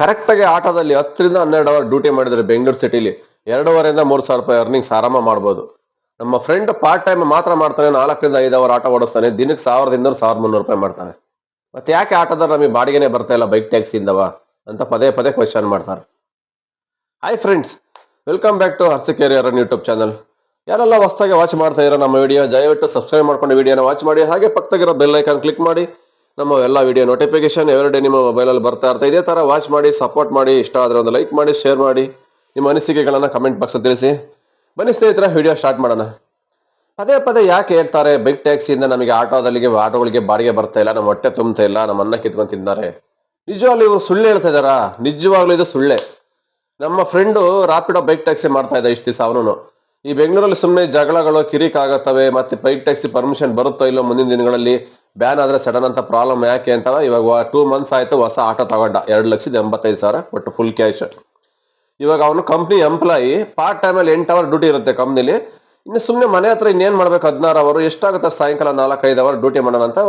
ಕರೆಕ್ಟಾಗಿ ಆಟದಲ್ಲಿ ಹತ್ತರಿಂದ ಹನ್ನೆರಡು ಅವರ್ ಡ್ಯೂಟಿ ಮಾಡಿದ್ರೆ ಬೆಂಗಳೂರು ಸಿಟಿಲಿ ಎರಡೂವರೆಯಿಂದ ಮೂರು ಸಾವಿರ ರೂಪಾಯಿ ಅರ್ನಿಂಗ್ಸ್ ಆರಾಮ ಮಾಡ್ಬೋದು. ನಮ್ಮ ಫ್ರೆಂಡ್ ಪಾರ್ಟ್ ಟೈಮ್ ಮಾತ್ರ ಮಾಡ್ತಾನೆ, ನಾಲ್ಕರಿಂದ ಐದು ಅವರ್ ಆಟ ಓಡಿಸ್ತಾನೆ, ದಿನಕ್ಕೆ ಸಾವಿರದ ಇನ್ನೂರು, ಸಾವಿರದ ಮುನ್ನೂರು ರೂಪಾಯಿ ಮಾಡ್ತಾನೆ. ಮತ್ತೆ ಯಾಕೆ ಆಟದಾರ ನಮಗೆ ಬಾಡಿಗೆನೇ ಬರ್ತಾ ಇಲ್ಲ ಬೈಕ್ ಟ್ಯಾಕ್ಸಿಯಿಂದವ ಅಂತ ಪದೇ ಪದೇ ಕ್ವಶನ್ ಮಾಡ್ತಾರೆ. Hi friends welcome back to ಹರ್ಸಿ career YouTube channel ಯಾರೆಲ್ಲ ಹೊಸದಾಗಿ ವಾಚ್ ಮಾಡ್ತಾ ಇರೋ ನಮ್ಮ ವಿಡಿಯೋ ದಯವಿಟ್ಟು ಸಬ್ಸ್ಕ್ರೈಬ್ ಮಾಡ್ಕೊಂಡು ವಿಡಿಯೋನ ವಾಚ್ ಮಾಡಿ, ಹಾಗೆ ಪಕ್ಕದಾಗಿರೋ ಬೆಲ್ ಐಕಾನ್ ಕ್ಲಿಕ್ ಮಾಡಿ. ನಮ್ಮ ಎಲ್ಲ ವಿಡಿಯೋ ನೋಟಿಫಿಕೇಶನ್ ಡೇ ನಿಮ್ಮ ಮೊಬೈಲಲ್ಲಿ ಬರ್ತಾ ಇರ್ತಾ ಇದೇ ಥರ ವಾಚ್ ಮಾಡಿ ಸಪೋರ್ಟ್ ಮಾಡಿ, ಇಷ್ಟ ಆದರೆ ಒಂದು ಲೈಕ್ ಮಾಡಿ ಶೇರ್ ಮಾಡಿ. ನಿಮ್ಮ ಅನಿಸಿಕೆಗಳನ್ನು ಕಮೆಂಟ್ ಬಾಕ್ಸ್ ತಿಳಿಸಿ. ಬನ್ನಿ ಸ್ನೇಹಿತರೆ ವಿಡಿಯೋ ಸ್ಟಾರ್ಟ್ ಮಾಡೋಣ. ಪದೇ ಪದೇ ಯಾಕೆ ಹೇಳ್ತಾರೆ ಬೈಕ್ ಟ್ಯಾಕ್ಸಿಯಿಂದ ನಮಗೆ ಆಟೋದಲ್ಲಿಗೆ, ಆಟೋಗಳಿಗೆ ಬಾಡಿಗೆ ಬರ್ತಾ ಇಲ್ಲ, ನಮ್ಮ ಹೊಟ್ಟೆ ತುಂಬ್ತಾ ಇಲ್ಲ, ನಮ್ಮ ಅನ್ನ ಕಿತ್ಕೊಂಡು ತಿಂತಾರೆ ನಿಜವಾಗ್ಲೂ ಇವರು ಸುಳ್ಳು ಹೇಳ್ತಾ ಇದ್ದಾರಾ? ನಿಜವಾಗ್ಲೂ ಇದು ಸುಳ್ಳೆ. ನಮ್ಮ ಫ್ರೆಂಡು ರಾಪಿಡೋ ಬೈಕ್ ಟ್ಯಾಕ್ಸಿ ಮಾಡ್ತಾ ಇದ್ದ ಇಷ್ಟು ದಿವಸ ಅವನು ಈ ಬೆಂಗಳೂರಲ್ಲಿ ಸುಮ್ಮನೆ ಜಗಳಗಳು, ಕಿರಿಕ್ ಆಗತ್ತವೆ, ಮತ್ತೆ ಬೈಕ್ ಟ್ಯಾಕ್ಸಿ ಪರ್ಮಿಷನ್ ಬರುತ್ತೋ ಇಲ್ಲೋ ಮುಂದಿನ ದಿನಗಳಲ್ಲಿ ಬ್ಯಾನ್ ಆದ್ರೆ ಸಡನ್ ಅಂತ ಪ್ರಾಬ್ಲಮ್ ಯಾಕೆ ಅಂತ ಇವಾಗ ಟೂ ಮಂತ್ಸ್ ಆಯ್ತು ಹೊಸ ಆಟೋ ತಗೊಂಡ. ಎರಡು ಲಕ್ಷದ ಎಂಬತ್ತೈದು ಸಾವಿರ ಬಟ್ ಫುಲ್ ಕ್ಯಾಶ್ ಇವಾಗ ಅವನು ಕಂಪ್ನಿ ಎಂಪ್ಲಾಯಿ ಪಾರ್ಟ್ ಟೈಮ್ ಅಲ್ಲಿ ಎಂಟು ಅವರ್ ಡ್ಯೂಟಿ ಇರುತ್ತೆ ಕಂಪ್ನಿಲಿ ಇನ್ನು ಸುಮ್ಮನೆ ಮನೆ ಹತ್ರ ಇನ್ನೇನು ಮಾಡ್ಬೇಕು? ಹದಿನಾರು ಅವರು ಎಷ್ಟಾಗುತ್ತೆ? ಸಾಯಂಕಾಲ ನಾಲ್ಕೈದು ಅವರ್ ಡ್ಯೂಟಿ ಮಾಡೋಣ ಅಂತ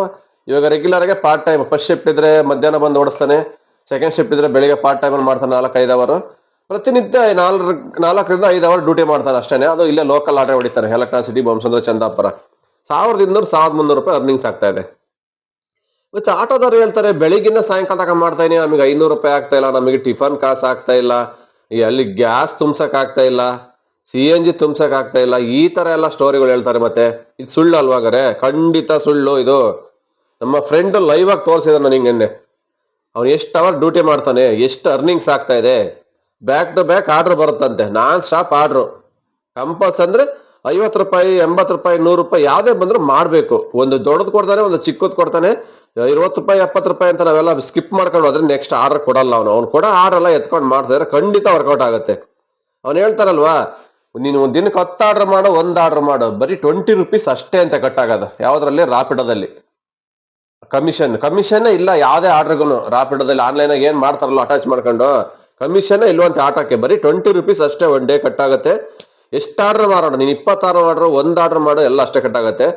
ಇವಾಗ ರೆಗ್ಯುಲರ್ ಆಗಿ ಪಾರ್ಟ್ ಟೈಮ್ ಫಸ್ಟ್ ಶಿಫ್ಟ್ ಇದ್ರೆ ಮಧ್ಯಾಹ್ನ ಬಂದು ಓಡಿಸ್ತಾನೆ. ಸೆಕೆಂಡ್ ಶಿಫ್ಟ್ ಇದ್ರೆ ಬೆಳಿಗ್ಗೆ ಪಾರ್ಟ್ ಟೈಮ್ ಮಾಡ್ತಾನೆ ನಾಲ್ಕೈದು ಅವರು ಪ್ರತಿನಿತ್ಯ ನಾಲ್ಕು ನಾಲ್ಕರಿಂದ ಐದು ಅವರ್ ಡ್ಯೂಟಿ ಮಾಡ್ತಾನೆ ಅಷ್ಟೇ ಅದು ಇಲ್ಲೇ ಲೋಕಲ್ ಆಟೋ ಹೊಡಿತಾರೆ ಎಲೆಕ್ಟ್ರಾನ್ ಸಿಟಿ ಬೊಮ್ಮಸಂದ್ರ ಚಂದಾಪುರ ಸಾವಿರದ ಇನ್ನೂರು, ಸಾವಿರದ ಮುನ್ನೂರು ರೂಪಾಯಿ ಅರ್ನಿಂಗ್ಸ್ ಆಗ್ತಾ ಇದೆ. ಮತ್ತೆ ಆಟೋದವ್ರು ಹೇಳ್ತಾರೆ ಬೆಳಿಗ್ಗಿನ ಸಾಯಂಕಾಲ ತಗೊಂಡ್ ಮಾಡ್ತಾ ಇದೀನಿ, ನಮಗೆ ಐನೂರು ರೂಪಾಯಿ ಆಗ್ತಾ ಇಲ್ಲ, ನಮಗೆ ಟಿಫನ್ ಕಾಸು ಆಗ್ತಾ ಇಲ್ಲ ಅಲ್ಲಿ ಗ್ಯಾಸ್ ತುಂಬಸಕ್ ಆಗ್ತಾ ಇಲ್ಲ, ಸಿ ಎನ್ ಜಿ ತುಂಬಸಕ್ ಆಗ್ತಾ ಇಲ್ಲ, ಈ ತರ ಎಲ್ಲ ಸ್ಟೋರಿಗಳು ಹೇಳ್ತಾರೆ ಮತ್ತೆ. ಇದು ಸುಳ್ಳು ಅಲ್ವಾಗರೆ ಖಂಡಿತ ಸುಳ್ಳು ಇದು. ನಮ್ಮ ಫ್ರೆಂಡ್ ಲೈವ್ ಆಗಿ ತೋರಿಸಿದ ನನಗೆ ನಿನ್ನೆ ಅವ್ನು ಎಷ್ಟು ಅವರ್ ಡ್ಯೂಟಿ ಮಾಡ್ತಾನೆ, ಎಷ್ಟು ಅರ್ನಿಂಗ್ಸ್ ಆಗ್ತಾ ಇದೆ. ಬ್ಯಾಕ್ ಟು ಬ್ಯಾಕ್ ಆರ್ಡರ್ ಬರುತ್ತಂತೆ. ನಾನ್ ಸ್ಟಾಪ್ ಆರ್ಡ್ರು ಕಂಪಲ್ಸ್ ಅಂದ್ರೆ ಐವತ್ತು ರೂಪಾಯಿ, ಎಂಬತ್ತು ರೂಪಾಯಿ, ನೂರು ರೂಪಾಯಿ ಯಾವುದೇ ಬಂದರೂ ಮಾಡಬೇಕು. ಒಂದು ದೊಡ್ಡದು ಕೊಡ್ತಾನೆ, ಒಂದು ಚಿಕ್ಕದು ಕೊಡ್ತಾನೆ. ಇರುವತ್ತು ರೂಪಾಯಿ, ಎಪ್ಪತ್ತು ರೂಪಾಯಿ ಅಂತ ನಾವೆಲ್ಲ ಸ್ಕಿಪ್ ಮಾಡ್ಕೊಂಡು ಹೋದ್ರೆ ನೆಕ್ಸ್ಟ್ ಆರ್ಡರ್ ಕೊಡಲ್ಲ ಅವನು. ಅವ್ನು ಕೂಡ ಆರ್ಡರ್ ಎಲ್ಲ ಎತ್ಕೊಂಡು ಮಾಡ್ತಿದ್ರೆ ಖಂಡಿತ ವರ್ಕೌಟ್ ಆಗುತ್ತೆ. ಅವ್ನು ಹೇಳ್ತಾರಲ್ವಾ, ನೀನು ಒಂದು ದಿನಕ್ಕೆ ಹತ್ತು ಆರ್ಡರ್ ಮಾಡು, ಒಂದು ಆರ್ಡರ್ ಮಾಡು. ಬರೀ ಟ್ವೆಂಟಿ ರುಪೀಸ್ ಅಷ್ಟೇ ಅಂತ ಕಟ್ಟಾಗೋದು ಯಾವುದ್ರಲ್ಲಿ? ರಾಪಿಡೋದಲ್ಲಿ ಕಮಿಷನ್ ಕಮಿಷನ್ ಇಲ್ಲ, ಯಾವುದೇ ಆರ್ಡರ್ಗೂ ರಾಪಿಡೋದಲ್ಲಿ ಆನ್ಲೈನಾಗ ಏನು ಮಾಡ್ತಾರಲ್ಲ ಅಟ್ಯಾಚ್ ಮಾಡ್ಕೊಂಡು ಕಮಿಷನ್ ಇಲ್ವಂತೆ ಆಟೋಕ್ಕೆ. ಬರೀ ಟ್ವೆಂಟಿ ರುಪೀಸ್ ಅಷ್ಟೇ ಒನ್ ಡೇ ಕಟ್ಟಾಗುತ್ತೆ ಎಷ್ಟು ಆರ್ಡರ್ ಮಾಡೋಣ ನೀನು ಇಪ್ಪತ್ತಾರು ಆರ್ಡರ್, ಒಂದು ಆರ್ಡರ್ ಮಾಡು, ಎಲ್ಲ ಅಷ್ಟೇ ಕಟ್ಟಾಗುತ್ತೆ.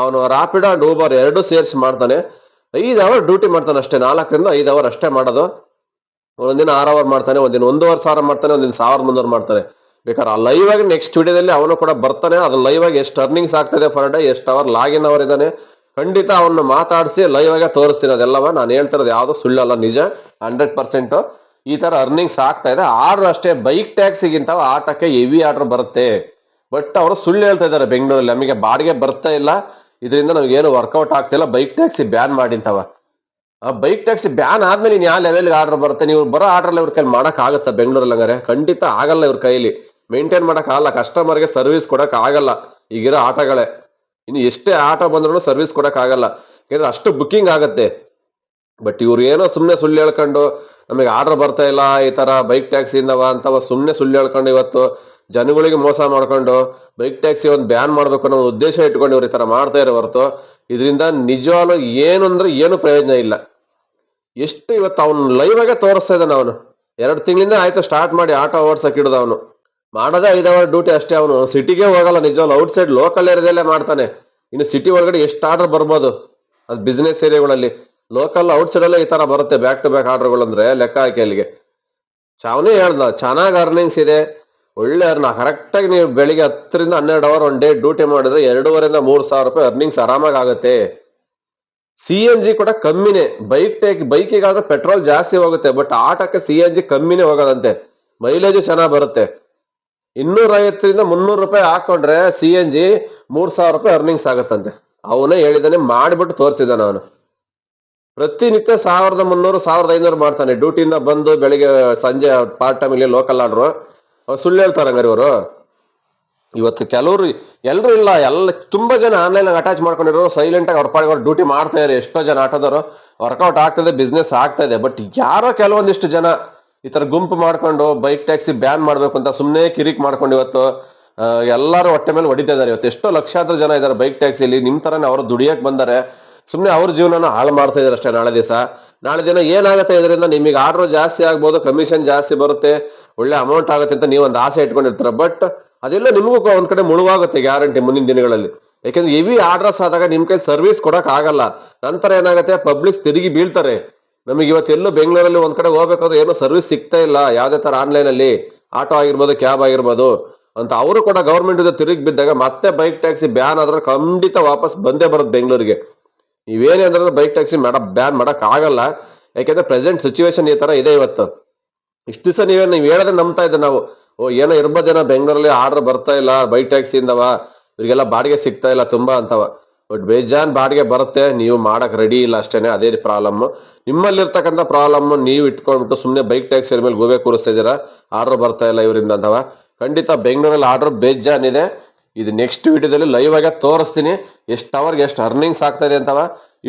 ಅವನು ರಾಪಿಡ್ ಆ್ಯಂಡ್ ಊಬರ್ ಎರಡು ಸೇರಿಸಿ ಮಾಡ್ತಾನೆ. ಐದು ಅವರ್ ಡ್ಯೂಟಿ ಮಾಡ್ತಾನೆ ಅಷ್ಟೇ, ನಾಲ್ಕರಿಂದ ಐದು ಅವರ್ ಅಷ್ಟೇ ಮಾಡೋದು. ಒಂದಿನ ಆರು ಅವರ್ ಮಾಡ್ತಾನೆ, ಒಂದಿನ ಒಂದೂವರೆ ಸಾವಿರ ಮಾಡ್ತಾನೆ, ಒಂದಿನ ಸಾವಿರ ಮುನ್ನೂರು ಮಾಡ್ತಾನೆ. ಬೇಕಾದ್ರೆ ಆ ಲೈವ್ ಆಗಿ ನೆಕ್ಸ್ಟ್ ವಿಡಿಯೋದಲ್ಲಿ ಅವನು ಕೂಡ ಬರ್ತಾನೆ, ಅದು ಲೈವ್ ಆಗಿ ಎಷ್ಟು ಅರ್ನಿಂಗ್ಸ್ ಆಗ್ತದೆ ಪರ್ ಡೇ ಎಷ್ಟು ಅವರ್ ಲಾಗಿನ್ ಅವರ್ ಇದ್ದಾನೆ. ಖಂಡಿತ ಅವನ್ನ ಮಾತಾಡಿಸಿ ಲೈವ್ ಆಗಿ ತೋರಿಸ್ತೀನಿ, ಅದೆಲ್ಲವ ನಾನು ಹೇಳ್ತಿರೋದು ಯಾವುದು ಸುಳ್ಳಲ್ಲ, ನಿಜ ಹಂಡ್ರೆಡ್ ಪರ್ಸೆಂಟ್ ಈ ತರ ಅರ್ನಿಂಗ್ಸ್ ಆಗ್ತಾ ಇದೆ. ಆರ್ಡರ್ ಅಷ್ಟೇ ಬೈಕ್ ಟ್ಯಾಕ್ಸಿಗಿಂತ ಆಟಕ್ಕೆ ಹೆವಿ ಆರ್ಡರ್ ಬರುತ್ತೆ. ಬಟ್ ಅವರು ಸುಳ್ಳು ಹೇಳ್ತಾ ಇದ್ದಾರೆ ಬೆಂಗಳೂರಲ್ಲಿ. ನಮಗೆ ಬಾಡಿಗೆ ಬರ್ತಾ ಇಲ್ಲ. ಇದರಿಂದ ನಮ್ಗೆ ಏನು ವರ್ಕೌಟ್ ಆಗ್ತಿಲ್ಲ. ಬೈಕ್ ಟ್ಯಾಕ್ಸಿ ಬ್ಯಾನ್ ಮಾಡಿಂತವ. ಆ ಬೈಕ್ ಟ್ಯಾಕ್ಸಿ ಬ್ಯಾನ್ ಆದ್ಮೇಲೆ ಇನ್ ಯಾವ ಲೆವೆಲ್ಗೆ ಆರ್ಡರ್ ಬರುತ್ತೆ? ನೀವು ಬರೋ ಆರ್ಡರ್ ಇವ್ರ ಕೈಲಿ ಮಾಡಕ್ ಆಗುತ್ತಾ ಬೆಂಗಳೂರಲ್ಲಿ ಹಂಗಾರೆ? ಖಂಡಿತ ಆಗಲ್ಲ ಇವ್ರ ಕೈಲಿ. ಮೇಂಟೈನ್ ಮಾಡಕ್ ಆಗಲ್ಲ. ಕಸ್ಟಮರ್ಗೆ ಸರ್ವಿಸ್ ಕೊಡಕ್ ಆಗಲ್ಲ ಈಗಿರೋ ಆಟೋಗಳೇ. ಇನ್ನು ಎಷ್ಟೇ ಆಟೋ ಬಂದ್ರು ಸರ್ವಿಸ್ ಕೊಡಕ್ ಆಗಲ್ಲ. ಯಾಕಂದ್ರೆ ಅಷ್ಟು ಬುಕ್ಕಿಂಗ್ ಆಗುತ್ತೆ. ಬಟ್ ಇವ್ರು ಏನೋ ಸುಮ್ಮನೆ ಸುಳ್ಳು ಹೇಳ್ಕೊಂಡು ನಮಗೆ ಆರ್ಡರ್ ಬರ್ತಾ ಇಲ್ಲ, ಈ ತರ ಬೈಕ್ ಟ್ಯಾಕ್ಸಿ ಇಂದವ ಅಂತವ ಸುಮ್ಮನೆ ಸುಳ್ಳು ಹೇಳ್ಕೊಂಡು ಇವತ್ತು ಜನಗಳಿಗೆ ಮೋಸ ಮಾಡ್ಕೊಂಡು ಬೈಕ್ ಟ್ಯಾಕ್ಸಿ ಒಂದು ಬ್ಯಾನ್ ಮಾಡ್ಬೇಕು ಅನ್ನೋ ಉದ್ದೇಶ ಇಟ್ಕೊಂಡು ಇವ್ರು ಈ ತರ ಮಾಡ್ತಾ ಇರೋ ಹೊರತು. ಇದರಿಂದ ನಿಜವಾಗ್ಲೂ ಏನು ಅಂದ್ರೆ ಏನು ಪ್ರಯೋಜನ ಇಲ್ಲ. ಎಷ್ಟು ಇವತ್ತು ಅವ್ನು ಲೈವ್ ಆಗೇ ತೋರಿಸ್ತಾ ಇದ್ದಾನೆ ಅವನು. ಎರಡು ತಿಂಗಳಿಂದ ಆಯ್ತು ಸ್ಟಾರ್ಟ್ ಮಾಡಿ ಆಟೋ ಓಡ್ಸಕ್ ಹಿಡ್ದ ಅವನು. ಮಾಡೋದೇ ಐದು ಅವರ್ ಡ್ಯೂಟಿ ಅಷ್ಟೇ ಅವನು. ಸಿಟಿಗೆ ಹೋಗಲ್ಲ, ನಿಜವಾಗ್ಲು ಔಟ್ ಸೈಡ್ ಲೋಕಲ್ ಏರಿಯಾದಲ್ಲೇ ಮಾಡ್ತಾನೆ. ಇನ್ನು ಸಿಟಿ ಒಳಗಡೆ ಎಷ್ಟು ಆರ್ಡರ್ ಬರ್ಬೋದು? ಅದು ಬಿಸ್ನೆಸ್ ಏರಿಯಾಗಳಲ್ಲಿ ಲೋಕಲ್ ಔಟ್ ಸೈಡ್ ಈ ತರ ಬರುತ್ತೆ ಬ್ಯಾಕ್ ಟು ಬ್ಯಾಕ್ ಆರ್ಡರ್ಗಳು ಅಂದ್ರೆ ಲೆಕ್ಕ ಹಾಕಿ ಅಲ್ಲಿಗೆ ಚಾವನೇ ಹೇಳ್ದ, ಚೆನ್ನಾಗಿ ಅರ್ನಿಂಗ್ಸ್ ಇದೆ. ಒಳ್ಳೆ ಅರ್ನ ಕರೆಕ್ಟಾಗಿ ನೀವು ಬೆಳಿಗ್ಗೆ ಹತ್ತರಿಂದ ಹನ್ನೆರಡು ಅವರ್ ಒನ್ ಡೇ ಡ್ಯೂಟಿ ಮಾಡಿದ್ರೆ ಎರಡೂವರೆಯಿಂದ ಮೂರು ಸಾವಿರ ರೂಪಾಯಿ ಅರ್ನಿಂಗ್ಸ್ ಆರಾಮಾಗಿ ಆಗುತ್ತೆ. ಸಿ ಎನ್ ಜಿ ಕೂಡ ಕಮ್ಮಿನೇ. ಬೈಕ್ ಟೇಕ್ ಬೈಕಿಗಾದ್ರೆ ಪೆಟ್ರೋಲ್ ಜಾಸ್ತಿ ಹೋಗುತ್ತೆ ಬಟ್ ಆಟಕ್ಕೆ ಸಿ ಎನ್ ಜಿ ಕಮ್ಮಿನೇ ಹೋಗೋದಂತೆ. ಮೈಲೇಜು ಚೆನ್ನಾಗಿ ಬರುತ್ತೆ. ಇನ್ನೂರ ಐವತ್ತರಿಂದ ಮುನ್ನೂರು ರೂಪಾಯಿ ಹಾಕೊಂಡ್ರೆ ಸಿ ಎನ್ ಜಿ ಮೂರ್ ಸಾವಿರ ರೂಪಾಯಿ ಅರ್ನಿಂಗ್ಸ್ ಆಗುತ್ತಂತೆ. ಅವನೇ ಹೇಳಿದಾನೆ ಮಾಡಿಬಿಟ್ಟು ತೋರಿಸಿದಾನೆ ಅವನು ಪ್ರತಿನಿತ್ಯ ಸಾವಿರದ ಮುನ್ನೂರು, ಸಾವಿರದ ಐನೂರು ಮಾಡ್ತಾನೆ. ಡ್ಯೂಟಿಯಿಂದ ಬಂದು ಬೆಳಿಗ್ಗೆ, ಸಂಜೆ ಪಾರ್ಟ್ ಟೈಮ್ ಇಲ್ಲಿ ಲೋಕಲ್ ಆಡ್ರು ಸುಳ್ಳು ಹೇಳ್ತಾರೆ ಹಂಗಾರೆ ಇವರು. ಇವತ್ತು ಕೆಲವರು ಎಲ್ಲರೂ ಇಲ್ಲ. ಎಲ್ಲ, ತುಂಬಾ ಜನ ಆನ್ಲೈನ್ ಅಟ್ಯಾಚ್ ಮಾಡ್ಕೊಂಡಿರೋ ಸೈಲೆಂಟ್ ಆಗಿ ಅವ್ರ ಪಾಡಿಗೆ ಅವ್ರು ಡ್ಯೂಟಿ ಮಾಡ್ತಾ ಇದ್ದಾರೆ ಎಷ್ಟೋ ಜನ ಆಟೋದವರು. ವರ್ಕೌಟ್ ಆಗ್ತದೆ ಬಿಸ್ನೆಸ್ ಆಗ್ತಾ ಇದೆ. ಬಟ್ ಯಾರೋ ಕೆಲವೊಂದಿಷ್ಟು ಜನ ಈ ತರ ಗುಂಪು ಮಾಡ್ಕೊಂಡು ಬೈಕ್ ಟ್ಯಾಕ್ಸಿ ಬ್ಯಾನ್ ಮಾಡ್ಬೇಕು ಅಂತ ಸುಮ್ಮನೆ ಕಿರಿಕ್ ಮಾಡ್ಕೊಂಡು ಇವತ್ತು ಎಲ್ಲರೂ ಹೊಟ್ಟೆ ಮೇಲೆ ಹೊಡಿತಾ ಇದಾರೆ ಇವತ್ತು ಎಷ್ಟೋ ಲಕ್ಷಾಂತರ ಜನ ಇದ್ದಾರೆ ಬೈಕ್ ಟ್ಯಾಕ್ಸಿಲಿ ನಿಮ್ ತರನೇ ಅವರು ದುಡಿಯಕ್ಕೆ ಬಂದರೆ. ಸುಮ್ಮನೆ ಅವ್ರ ಜೀವನನ ಹಾಳು ಮಾಡ್ತಾ ಇದ್ದಾರೆ ಅಷ್ಟೇ ನಾಳೆ ದಿವಸ. ನಾಳೆ ದಿನ ಏನಾಗುತ್ತೆ ಇದರಿಂದ ನಿಮಗೆ ಆರ್ಡರ್ ಜಾಸ್ತಿ ಆಗ್ಬೋದು ಕಮಿಷನ್ ಜಾಸ್ತಿ ಬರುತ್ತೆ, ಒಳ್ಳೆ ಅಮೌಂಟ್ ಆಗುತ್ತೆ ಅಂತ ನೀವು ಒಂದು ಆಸೆ ಇಟ್ಕೊಂಡಿರ್ತಾರೆ. ಬಟ್ ಅದೆಲ್ಲ ನಿಮಗೂ ಒಂದು ಕಡೆ ಮುಳುವಾಗುತ್ತೆ ಗ್ಯಾರಂಟಿ ಮುಂದಿನ ದಿನಗಳಲ್ಲಿ. ಯಾಕಂದ್ರೆ ಹೆವಿ ಆರ್ಡರ್ಸ್ ಆದಾಗ ನಿಮ್ ಕೈ ಸರ್ವಿಸ್ ಕೊಡಕ್ ಆಗಲ್ಲ. ನಂತರ ಏನಾಗುತ್ತೆ ಪಬ್ಲಿಕ್ಸ್ ತಿರುಗಿ ಬೀಳ್ತಾರೆ. ನಮಗೆ ಇವತ್ತು ಎಲ್ಲೂ ಬೆಂಗಳೂರಲ್ಲಿ ಒಂದ್ ಕಡೆ ಹೋಗ್ಬೇಕಾದ್ರೆ ಏನೋ ಸರ್ವಿಸ್ ಸಿಗ್ತಾ ಇಲ್ಲ. ಯಾವ್ದೇ ತರ ಆನ್ಲೈನ್ ಅಲ್ಲಿ ಆಟೋ ಆಗಿರ್ಬೋದು ಕ್ಯಾಬ್ ಆಗಿರ್ಬೋದು ಅಂತ ಅವರು ಕೂಡ ಗೌರ್ಮೆಂಟ್ ತಿರುಗಿ ಬಿದ್ದಾಗ ಮತ್ತೆ ಬೈಕ್ ಟ್ಯಾಕ್ಸಿ ಬ್ಯಾನ್ ಆದ್ರೆ ಖಂಡಿತ ವಾಪಸ್ ಬಂದೇ ಬರುತ್ತೆ ಬೆಂಗಳೂರಿಗೆ. ನೀವೇನೇ ಅಂದ್ರೆ ಬೈಕ್ ಟ್ಯಾಕ್ಸಿ ಮಾಡ ಬ್ಯಾನ್ ಮಾಡಕ್ ಆಗಲ್ಲ. ಯಾಕೆಂದ್ರೆ ಪ್ರೆಸೆಂಟ್ ಸಿಚುವೇಶನ್ ಈ ತರ ಇದೆ ಇವತ್ತು. ಇಷ್ಟು ದಿವಸ ನೀವೇ, ನೀವು ಹೇಳದೆ ನಂಬ್ತಾ ಇದ್ದೆ ನಾವು. ಓ, ಏನೋ ಇರ್ಬೋದೇನೋ ಬೆಂಗಳೂರಲ್ಲಿ ಆರ್ಡರ್ ಬರ್ತಾ ಇಲ್ಲ ಬೈಕ್ ಟ್ಯಾಕ್ಸಿ ಇಂದವ, ಇವರಿಗೆಲ್ಲ ಬಾಡಿಗೆ ಸಿಗ್ತಾ ಇಲ್ಲ, ತುಂಬಾ ಅಂತವ. ಬಟ್ ಬೇಜಾನ್ ಬಾಡಿಗೆ ಬರುತ್ತೆ, ನೀವು ಮಾಡಕ್ ರೆಡಿ ಇಲ್ಲ ಅಷ್ಟೇನೆ, ಅದೇ ಪ್ರಾಬ್ಲಮ್ ನಿಮ್ಮಲ್ಲಿರ್ತಕ್ಕಂಥ ಪ್ರಾಬ್ಲಮ್ ನೀವು ಇಟ್ಕೊಂಡ್ಬಿಟ್ಟು ಸುಮ್ಮನೆ ಬೈಕ್ ಟ್ಯಾಕ್ಸಿ ಮೇಲೆ ಗೋವೆ ಕೂರಿಸ್ತಾ ಇದೀರಾ ಆರ್ಡರ್ ಬರ್ತಾ ಇಲ್ಲ ಇವರಿಂದ ಅಂತವ. ಖಂಡಿತ ಬೆಂಗಳೂರಲ್ಲಿ ಆರ್ಡರ್ ಬೇಜಾನ್ ಇದೆ. ಇದು ನೆಕ್ಸ್ಟ್ ವಿಡಿಯೋದಲ್ಲಿ ಲೈವ್ ಆಗಿ ತೋರಿಸ್ತೀನಿ. ಎಷ್ಟು ಅವರ್ಗೆ ಎಷ್ಟು ಅರ್ನಿಂಗ್ಸ್ ಆಗ್ತಾ ಇದೆ ಅಂತವ.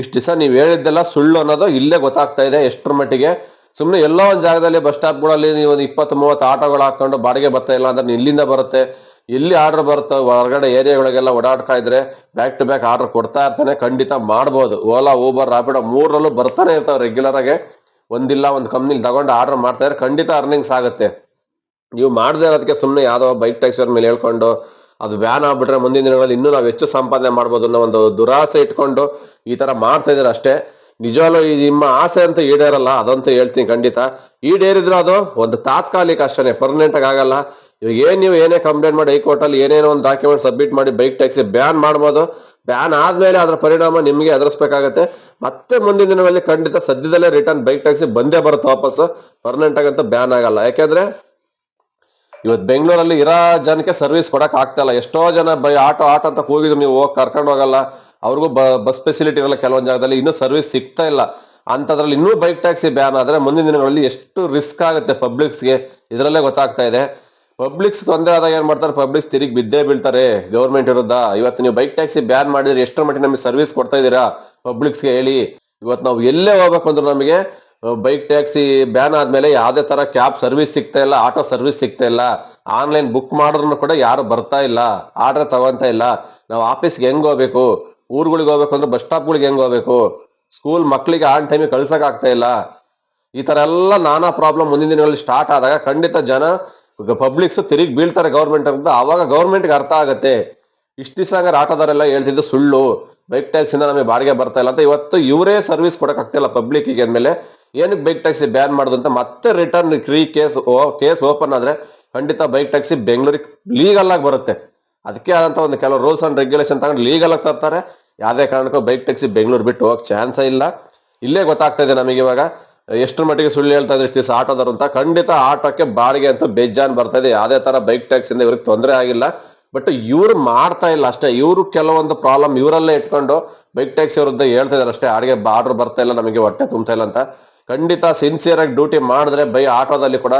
ಇಷ್ಟು ದಿವಸ ನೀವು ಹೇಳಿದ್ದೆಲ್ಲ ಸುಳ್ಳು ಅನ್ನೋದು ಇಲ್ಲೇ ಗೊತ್ತಾಗ್ತಾ ಇದೆ ಎಷ್ಟರ ಮಟ್ಟಿಗೆ. ಸುಮ್ಮನೆ ಎಲ್ಲೋ ಒಂದು ಜಾಗದಲ್ಲಿ ಬಸ್ ಸ್ಟಾಪ್ಗಳಲ್ಲಿ ನೀವು ಒಂದು ಇಪ್ಪತ್ತು ಮೂವತ್ತು ಆಟೋಗಳು ಹಾಕೊಂಡು ಬಾಡಿಗೆ ಬರ್ತಾ ಇಲ್ಲ ಅಂದ್ರೆ ಇಲ್ಲಿಂದ ಬರುತ್ತೆ. ಎಲ್ಲಿ ಆರ್ಡರ್ ಬರುತ್ತೆ. ಹೊರಗಡೆ ಏರಿಯಾಗಳಿಗೆಲ್ಲ ಓಡಾಡ್ತಾ ಇದ್ರೆ ಬ್ಯಾಕ್ ಟು ಬ್ಯಾಕ್ ಆರ್ಡರ್ ಕೊಡ್ತಾ ಇರ್ತಾನೆ. ಖಂಡಿತ ಮಾಡ್ಬೋದು. ಓಲಾ ಊಬರ್ ರಾಪಿಡೋ ಮೂರರಲ್ಲೂ ಬರ್ತಾನೆ ಇರ್ತಾವೆ ರೆಗ್ಯುಲರ್ ಆಗಿ. ಒಂದಿಲ್ಲ, ಒಂದು ಕಂಪ್ನಿಲಿ ತಗೊಂಡು ಆರ್ಡರ್ ಮಾಡ್ತಾ ಇದ್ರೆ ಖಂಡಿತ ಅರ್ನಿಂಗ್ಸ್ ಆಗುತ್ತೆ. ನೀವು ಮಾಡದೇ ಇರೋದಕ್ಕೆ ಸುಮ್ಮನೆ ಯಾವುದೋ ಬೈಕ್ ಟ್ಯಾಕ್ಸಿಯವ್ರ ಮೇಲೆ ಹೇಳ್ಕೊಂಡು ಅದು ಬ್ಯಾನ್ ಆಗ್ಬಿಟ್ರೆ ಮುಂದಿನ ದಿನಗಳಲ್ಲಿ ಇನ್ನೂ ನಾವು ಹೆಚ್ಚು ಸಂಪಾದನೆ ಮಾಡ್ಬೋದು ಅನ್ನೋ ಒಂದು ದುರಾಸೆ ಇಟ್ಕೊಂಡು ಈ ತರ ಮಾಡ್ತಾ ಇದ್ದಾರೆ ಅಷ್ಟೇ. ನಿಜವಾಗ್ಲೂ ಈ ನಿಮ್ಮ ಆಸೆ ಅಂತ ಈಡೇರಲ್ಲ, ಅದಂತೂ ಹೇಳ್ತೀನಿ ಖಂಡಿತ. ಈಡೇರಿದ್ರೆ ಅದು ಒಂದು ತಾತ್ಕಾಲಿಕ ಅಷ್ಟೇ ಪರ್ಮನೆಂಟ್ ಆಗಿ ಆಗಲ್ಲ. ಇವಾಗ ಏನ್ ನೀವು ಏನೇ ಕಂಪ್ಲೇಂಟ್ ಮಾಡಿ ಹೈಕೋರ್ಟ್ ಅಲ್ಲಿ ಏನೇನೋ ಒಂದು ಡಾಕ್ಯುಮೆಂಟ್ ಸಬ್ಮಿಟ್ ಮಾಡಿ ಬೈಕ್ ಟ್ಯಾಕ್ಸಿ ಬ್ಯಾನ್ ಮಾಡ್ಬೋದು. ಬ್ಯಾನ್ ಆದ್ಮೇಲೆ ಅದರ ಪರಿಣಾಮ ನಿಮಗೆ ಎದುರಿಸ್ಬೇಕಾಗತ್ತೆ. ಮತ್ತೆ ಮುಂದಿನ ದಿನಗಳಲ್ಲಿ ಖಂಡಿತ ಸದ್ಯದಲ್ಲೇ ರಿಟರ್ನ್ ಬೈಕ್ ಟ್ಯಾಕ್ಸಿ ಬಂದೇ ಬರುತ್ತೆ ವಾಪಸ್ ಪರ್ಮನೆಂಟ್ ಆಗಂತ ಬ್ಯಾನ್ ಆಗಲ್ಲ. ಯಾಕೆಂದ್ರೆ ಇವತ್ತು ಬೆಂಗಳೂರಲ್ಲಿ ಇರೋ ಜನಕ್ಕೆ ಸರ್ವಿಸ್ ಕೊಡಕ್ ಆಗ್ತಾ ಇಲ್ಲ. ಎಷ್ಟೋ ಜನ ಬೈ ಆಟೋ ಆಟೋ ಅಂತ ಹೋಗಿದ್ರು ನೀವು ಹೋಗಿ ಕರ್ಕೊಂಡು ಹೋಗಲ್ಲ. ಅವ್ರಿಗೂ ಬಸ್ ಫೆಸಿಲಿಟಿ ಇರಲ್ಲ ಕೆಲವೊಂದು ಜಾಗದಲ್ಲಿ. ಇನ್ನೂ ಸರ್ವಿಸ್ ಸಿಗ್ತಾ ಇಲ್ಲ. ಅಂತದ್ರಲ್ಲಿ ಇನ್ನೂ ಬೈಕ್ ಟ್ಯಾಕ್ಸಿ ಬ್ಯಾನ್ ಆದ್ರೆ ಮುಂದಿನ ದಿನಗಳಲ್ಲಿ ಎಷ್ಟು ರಿಸ್ಕ್ ಆಗುತ್ತೆ ಪಬ್ಲಿಕ್ಸ್ಗೆ? ಇದರಲ್ಲೇ ಗೊತ್ತಾಗ್ತಾ ಇದೆ. ಪಬ್ಲಿಕ್ಸ್ ತೊಂದರೆ ಆದಾಗ ಏನ್ ಮಾಡ್ತಾರೆ? ಪಬ್ಲಿಕ್ಸ್ ತಿರುಗಿ ಬಿದ್ದೇ ಬೀಳ್ತಾರೆ. ಗೌರ್ಮೆಂಟ್ ವಿರುದ್ಧ. ಇವತ್ತು ನೀವು ಬೈಕ್ ಟ್ಯಾಕ್ಸಿ ಬ್ಯಾನ್ ಮಾಡಿದ್ರೆ ಎಷ್ಟರ ಮಟ್ಟಿಗೆ ನಮಗೆ ಸರ್ವಿಸ್ ಕೊಡ್ತಾ ಇದ್ದೀರಾ? ಪಬ್ಲಿಕ್ಸ್ಗೆ ಹೇಳಿ. ಇವತ್ತು ನಾವು ಎಲ್ಲೇ ಹೋಗ್ಬೇಕು ಅಂದ್ರೆ ನಮಗೆ ಬೈಕ್ ಟ್ಯಾಕ್ಸಿ ಬ್ಯಾನ್ ಆದ್ಮೇಲೆ ಯಾವುದೇ ತರ ಕ್ಯಾಬ್ ಸರ್ವಿಸ್ ಸಿಗ್ತಾ ಇಲ್ಲ ಆಟೋ ಸರ್ವಿಸ್ ಸಿಗ್ತಾ ಇಲ್ಲ. ಆನ್ಲೈನ್ ಬುಕ್ ಮಾಡಿದ್ರು ಕೂಡ ಯಾರು ಬರ್ತಾ ಇಲ್ಲ. ಆರ್ಡರ್ ತಗೊಂತ ಇಲ್ಲ. ನಾವು ಆಫೀಸ್ಗೆ ಹೆಂಗ್ ಹೋಗ್ಬೇಕು? ಊರುಗಳಿಗೆ ಹೋಗ್ಬೇಕು ಅಂದ್ರೆ ಬಸ್ ಸ್ಟಾಪ್ಗಳಿಗೆ ಹೆಂಗ್ ಹೋಗ್ಬೇಕು? ಸ್ಕೂಲ್ ಮಕ್ಕಳಿಗೆ ಆನ್ ಟೈಮಿಗೆ ಕಳ್ಸಕ್ ಆಗ್ತಾ ಇಲ್ಲ. ಈ ತರ ಎಲ್ಲ ನಾನಾ ಪ್ರಾಬ್ಲಮ್ ಮುಂದಿನ ದಿನಗಳಲ್ಲಿ ಸ್ಟಾರ್ಟ್ ಆದಾಗ ಖಂಡಿತ ಜನ ಪಬ್ಲಿಕ್ಸ್ ತಿರುಗಿ ಬೀಳ್ತಾರೆ ಗೌರ್ಮೆಂಟ್ ಅಂತ ಅವಾಗ ಗೌರ್ಮೆಂಟ್ಗೆ ಅರ್ಥ ಆಗತ್ತೆ. ಇಷ್ಟು ದಿವಸ ಹಂಗಾರೆ ಆಟೋದವರೆಲ್ಲ ಹೇಳ್ತಿದ್ದು ಸುಳ್ಳು. ಬೈಕ್ ಟ್ಯಾಕ್ಸಿಂದ ನಮಗೆ ಬಾಡಿಗೆ ಬರ್ತಾ ಇಲ್ಲ ಅಂತ ಇವತ್ತು ಇವರೇ ಸರ್ವಿಸ್ ಕೊಡಕ್ ಆಗ್ತಿಲ್ಲ ಪಬ್ಲಿಕ್ಗೆ ಅಂದ್ಮೇಲೆ. ಏನಕ್ಕೆ ಬೈಕ್ ಟ್ಯಾಕ್ಸಿ ಬ್ಯಾನ್ ಮಾಡುದು ಅಂತ ಮತ್ತೆ return free case case open ಆದ್ರೆ ಖಂಡಿತ ಬೈಕ್ ಟ್ಯಾಕ್ಸಿ ಬೆಂಗಳೂರಿಗೆ ಲೀಗಲ್ ಆಗಿ ಬರುತ್ತೆ. ಅದಕ್ಕೆ ಆದಂತ ಒಂದು ಕೆಲವು ರೂಲ್ಸ್ ಅಂಡ್ ರೆಗ್ಯುಲೇಷನ್ ತಗೊಂಡು ಲೀಗಲ್ ಆಗಿ ತರ್ತಾರೆ. ಯಾವುದೇ ಕಾರಣಕ್ಕೂ ಬೈಕ್ ಟ್ಯಾಕ್ಸಿ ಬೆಂಗಳೂರು ಬಿಟ್ಟು ಹೋಗಕ್ ಚಾನ್ಸೇ ಇಲ್ಲ. ಇಲ್ಲೇ ಗೊತ್ತಾಗ್ತಾ ಇದೆ ನಮಗೆ ಇವಾಗ ಎಷ್ಟು ಮಟ್ಟಿಗೆ ಸುಳ್ಳು ಹೇಳ್ತಾ ಇದ್ರೆ ದಿವಸ ಆಟೋದವ್ರು ಅಂತ ಖಂಡಿತ ಆಟೋಕ್ಕೆ ಬಾಡಿಗೆ ಅಂತೂ ಬೇಜಾನ್ ಬರ್ತಾ ಇದೆ. ಯಾವುದೇ ತರ ಬೈಕ್ ಟ್ಯಾಕ್ಸಿಂದ ಇವ್ರಿಗೆ ತೊಂದರೆ ಆಗಿಲ್ಲ. ಬಟ್ ಇವ್ರು ಮಾಡ್ತಾ ಇಲ್ಲ ಅಷ್ಟೇ. ಇವರು ಕೆಲವೊಂದು ಪ್ರಾಬ್ಲಮ್ ಇವರಲ್ಲೇ ಇಟ್ಕೊಂಡು ಬೈಕ್ ಟ್ಯಾಕ್ಸಿ ವಿರುದ್ಧ ಹೇಳ್ತಾ ಇದಾರೆ ಅಷ್ಟೇ. ಆಡಿಗೆ ಆರ್ಡರ್ ಬರ್ತಾ ಇಲ್ಲ, ನಮಗೆ ಹೊಟ್ಟೆ ತುಂಬ್ತಾ ಇಲ್ಲ ಅಂತ. ಖಂಡಿತ ಸಿನ್ಸಿಯರ್ ಆಗಿ ಡ್ಯೂಟಿ ಮಾಡಿದ್ರೆ ಬೈ ಆಟೋದಲ್ಲಿ ಕೂಡ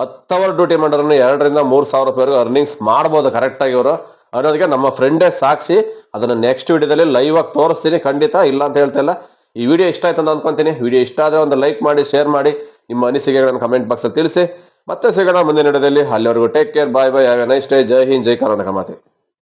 ಹತ್ತು ಅವರ್ ಡ್ಯೂಟಿ ಮಾಡಿದ್ರು ಎರಡರಿಂದ ಮೂರು ಸಾವಿರ ರೂಪಾಯಿವರೆಗೂ ಅರ್ನಿಂಗ್ಸ್ ಮಾಡ್ಬೋದು ಕರೆಕ್ಟ್ ಆಗಿ ಇವರು. ಅನ್ನೋದಕ್ಕೆ ನಮ್ಮ ಫ್ರೆಂಡೇ ಸಾಕ್ಷಿ. ಅದನ್ನ ನೆಕ್ಸ್ಟ್ ವಿಡಿಯೋದಲ್ಲಿ ಲೈವ್ ಆಗಿ ತೋರಿಸ್ತೀನಿ. ಖಂಡಿತ ಇಲ್ಲ ಅಂತ ಹೇಳ್ತಾ ಇಲ್ಲ. ಈ ವಿಡಿಯೋ ಇಷ್ಟ ಆಯ್ತು ಅಂತ ಅನ್ಕೊಂತೀನಿ. ವಿಡಿಯೋ ಇಷ್ಟ ಆದರೆ ಒಂದು ಲೈಕ್ ಮಾಡಿ ಶೇರ್ ಮಾಡಿ. ನಿಮ್ಮ ಅನಿಸಿಕೆಗಳನ್ನು ಕಮೆಂಟ್ ಬಾಕ್ಸಲ್ಲಿ ತಿಳಿಸಿ. ಮತ್ತೆ ಸಿಗೋಣ ಮುಂದಿನ ನಡೆದಲ್ಲಿ ಅಲ್ಲಿವರೆಗೂ take care bye bye have a nice day ಜೈ ಹಿಂದ್, ಜೈ ಕರ್ನಾಟಕ ಮಾತೆ.